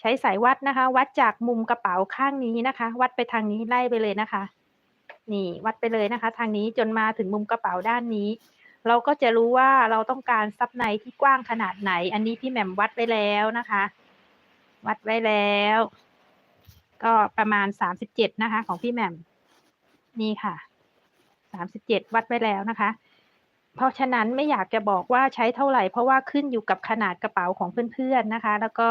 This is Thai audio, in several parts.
ใช้สายวัดนะคะ วัดจากมุมกระเป๋าข้างนี้นะคะ วัดไปทางนี้ไล่ไปเลยนะคะ นี่วัดไปเลยนะคะ ทางนี้จนมาถึงมุมกระเป๋าด้านนี้ เราก็จะรู้ว่าเราต้องการซับในที่กว้างขนาดไหน อันนี้พี่แหม่มวัดไว้แล้วนะคะ วัดไว้แล้ว ก็ประมาณสามสิบเจ็ดนะคะ ของพี่แหม่มนี่ค่ะสามสิบเจ็ดวัดไว้แล้วนะคะ เพราะฉะนั้นไม่อยากจะบอกว่าใช้เท่าไหร่ เพราะว่าขึ้นอยู่กับขนาดกระเป๋าของเพื่อนๆนะคะ แล้วก็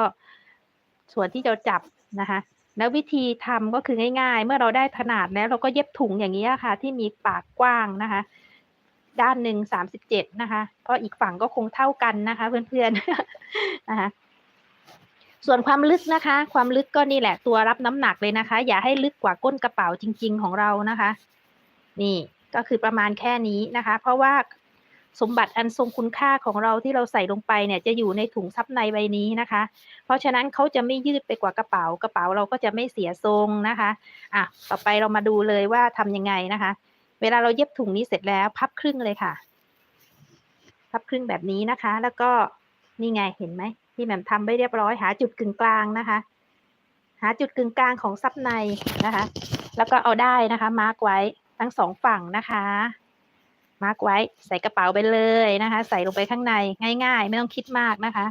ส่วนที่เราจับนะคะแล้ววิธีทำก็คือง่ายๆ เมื่อเราได้ขนาดแล้วเราก็เย็บถุงอย่างนี้ค่ะ ที่มีปากกว้างนะคะ ด้านหนึ่งสามสิบเจ็ดนะคะเพราะอีกฝั่งก็คงเท่ากันนะคะ เพื่อนๆนะคะส่วนความลึกนะคะ ความลึกก็นี่แหละตัวรับน้ำหนักเลยนะคะ อย่าให้ลึกกว่าก้นกระเป๋าจริง ๆ ของเรานะคะ นี่ก็คือประมาณแค่นี้นะคะ เพราะว่า สมบัติอันทรงคุณค่าของเราที่เราใส่ลงไปเนี่ยจะอยู่ในถุงซับในใบนี้นะคะ เพราะฉะนั้นเขาจะไม่ยืดไปกว่ากระเป๋า กระเป๋าเราก็จะไม่เสียทรงนะคะอะต่อไปเรามาดูเลยว่าทำยังไงนะคะ เวลาเราเย็บถุงนี้เสร็จแล้ว พับครึ่งเลยค่ะ พับครึ่งแบบนี้นะคะ แล้วก็นี่ไงเห็นไหมที่แหม่มทำไปเรียบร้อยหาจุดกึ่งกลางนะคะ หาจุดกึ่งกลางของซับในนะคะ แล้วก็เอาได้นะคะ มาร์กไว้ทั้งสองฝั่งนะคะ มาร์กไว้ ใส่กระเป๋าไปเลยนะคะ ใส่ลงไปข้างในง่าย ๆ ไม่ต้องคิดมากนะคะ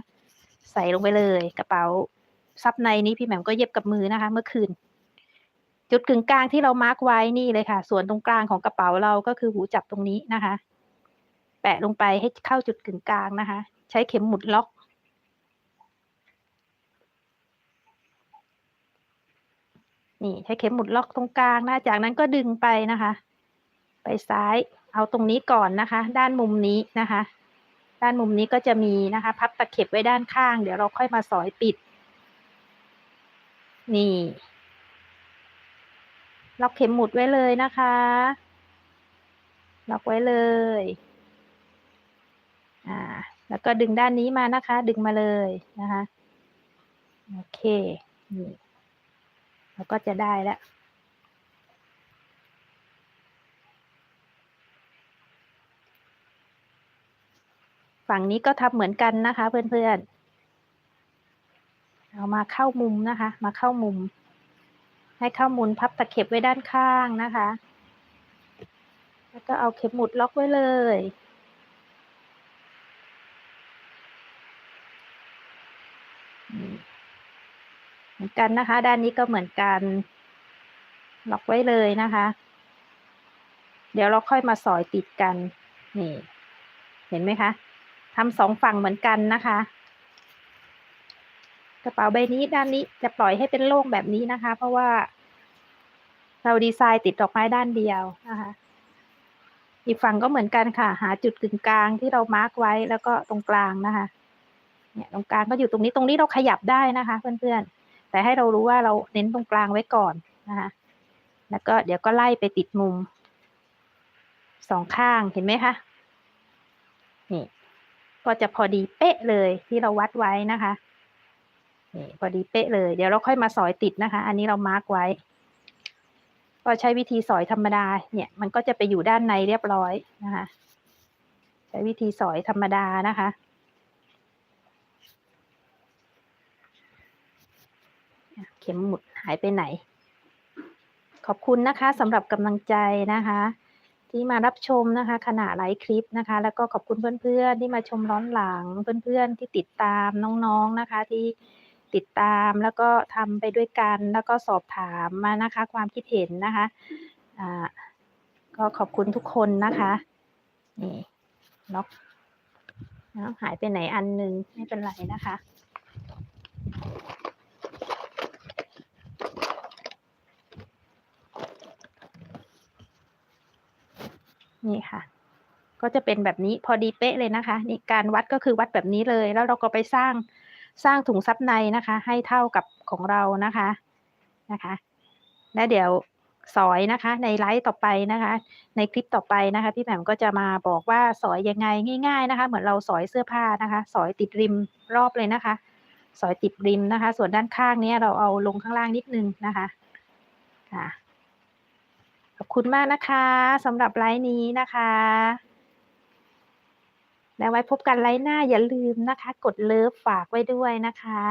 ใส่ลงไปเลย กระเป๋าซับในนี้พี่แหม่มก็เย็บกับมือนะคะ เมื่อคืน จุดกึ่งกลางที่เรามาร์กไว้นี่เลยค่ะ ส่วนตรงกลางของกระเป๋าเราก็คือหูจับตรงนี้นะคะ แปะลงไปให้เข้าจุดกึ่งกลางนะคะ ใช้เข็มหมุดล็อกนี่ใช้เข็มหมุดล็อกตรงกลางนะ จากนั้นก็ดึงไปนะคะ ไปซ้าย เอาตรงนี้ก่อนนะคะ ด้านมุมนี้นะคะ ด้านมุมนี้ก็จะมีนะคะ พับตะเข็บไว้ด้านข้าง เดี๋ยวเราค่อยมาสอยปิด นี่ล็อกเข็มหมุดไว้เลยนะคะล็อกไว้เลยอ่าแล้วก็ดึงด้านนี้มานะคะ ดึงมาเลยนะคะ โอเคนี่เราก็จะได้แล้ว ฝั่งนี้ก็ทำเหมือนกันนะคะ เพื่อนๆ เอามาเข้ามุมนะคะ มาเข้ามุม ให้เข้ามุมพับตะเข็บไว้ด้านข้างนะคะ แล้วก็เอาเข็มหมุดล็อกไว้เลยเหมือนกันนะคะ ด้านนี้ก็เหมือนกัน ล็อกไว้เลยนะคะ เดี๋ยวเราค่อยมาสอยติดกัน นี่ เห็นไหมคะ ทำสองฝั่งเหมือนกันนะคะ กระเป๋าใบนี้ด้านนี้จะปล่อยให้เป็นโล่งแบบนี้นะคะ เพราะว่า เราดีไซน์ติดดอกไม้ด้านเดียวนะคะ อีกฝั่งก็เหมือนกันค่ะ หาจุดกึ่งกลางที่เรามาร์กไว้แล้วก็ตรงกลางนะคะ เนี่ยตรงกลางก็อยู่ตรงนี้ตรงนี้เราขยับได้นะคะ เพื่อนๆ แต่ให้เรารู้ว่าเราเน้นตรงกลางไว้ก่อนนะคะ แล้วก็เดี๋ยวก็ไล่ไปติดมุมสองข้างเห็นไหมคะนี่ ก็จะพอดีเป๊ะเลยที่เราวัดไว้นะคะนี่พอดีเป๊ะเลย เดี๋ยวเราค่อยมาสอยติดนะคะ อันนี้เรามาร์กไว้ ก็ใช้วิธีสอยธรรมดา เนี่ย มันก็จะไปอยู่ด้านในเรียบร้อยนะคะ ใช้วิธีสอยธรรมดานะคะเข็มหมุดหายไปไหน ขอบคุณนะคะสำหรับกำลังใจนะคะ ที่มารับชมนะคะขณะไลฟ์คลิปนะคะ แล้วก็ขอบคุณเพื่อนๆที่มาชมร้อนหลังเพื่อนๆที่ติดตามน้องๆนะคะที่ติดตามแล้วก็ทำไปด้วยกันแล้วก็สอบถามมานะคะ ความคิดเห็นนะคะอ่าก็ขอบคุณทุกคนนะคะนี่ล็อกหายไปไหนอันหนึงไม่เป็นไรนะคะ นี่ค่ะ ก็จะเป็นแบบนี้พอดีเป๊ะเลยนะคะ นี่การวัดก็คือวัดแบบนี้เลย แล้วเราก็ไปสร้างสร้างถุงซับในนะคะ ให้เท่ากับของเรานะคะนะคะ และเดี๋ยวสอยนะคะ ในไลฟ์ต่อไปนะคะ ในคลิปต่อไปนะคะ พี่แหม่มก็จะมาบอกว่าสอยยังไงง่าย ๆนะคะ เหมือนเราสอยเสื้อผ้านะคะ สอยติดริมรอบเลยนะคะ สอยติดริมนะคะ ส่วนด้านข้างเนี้ยเราเอาลงข้างล่างนิดนึงนะคะค่ะ ขอบคุณมากนะคะสำหรับไลฟ์นี้นะคะแล้วไว้พบกันไลฟ์หน้าอย่าลืมนะคะ กดเลิฟฝากไว้ด้วยนะคะ